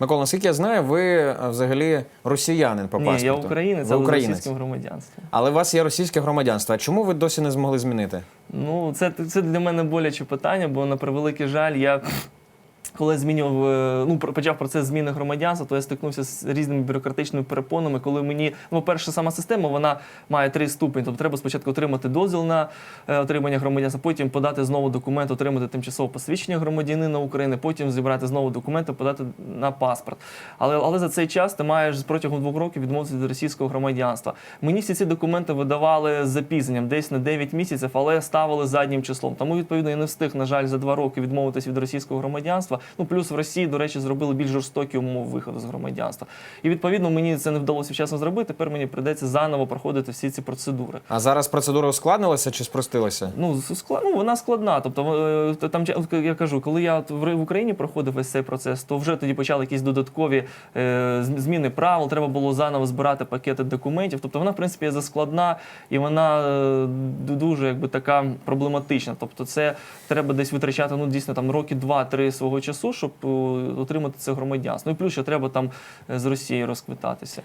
Микола, наскільки я знаю, ви е, взагалі росіянин по Ні, паспорту. я українець, Ви але з російським громадянством. Але у вас є російське громадянство. А чому ви досі не змогли змінити? Ну, це, це для мене боляче питання, бо на превеликий жаль, я. Коли змінював, ну почав процес зміни громадянства, то я стикнувся з різними бюрократичними перепонами. Коли мені, ну, перша сама система, вона має три ступені. Тобто треба спочатку отримати дозвіл на е, отримання громадянства, потім подати знову документ, отримати тимчасове посвідчення громадянина України, потім зібрати знову документи, подати на паспорт. Але, але за цей час ти маєш протягом двох років відмовитися від російського громадянства. Мені всі ці документи видавали з запізненням, десь на 9 місяців, але ставили заднім числом. Тому, відповідно, я не встиг, на жаль, за два роки відмовитися від російського громадянства. Ну плюс в Росії, до речі, зробили більш жорстокі умови виходу з громадянства. І відповідно мені це не вдалося вчасно зробити. Тепер мені прийдеться заново проходити всі ці процедури. А зараз процедура ускладнилася чи спростилася? Ну, ну, вона складна. Тобто, е, там я кажу, коли я в Україні проходив весь цей процес, то вже тоді почали якісь додаткові е, зміни правил. Треба було заново збирати пакети документів. Тобто вона, в принципі, є заскладна і вона е, дуже якби така проблематична. Тобто, це треба десь витрачати ну дійсно там роки два-три свого часу, щоб е, отримати це громадянство. Ну і плюс ще треба там е, з Росією розквитатися.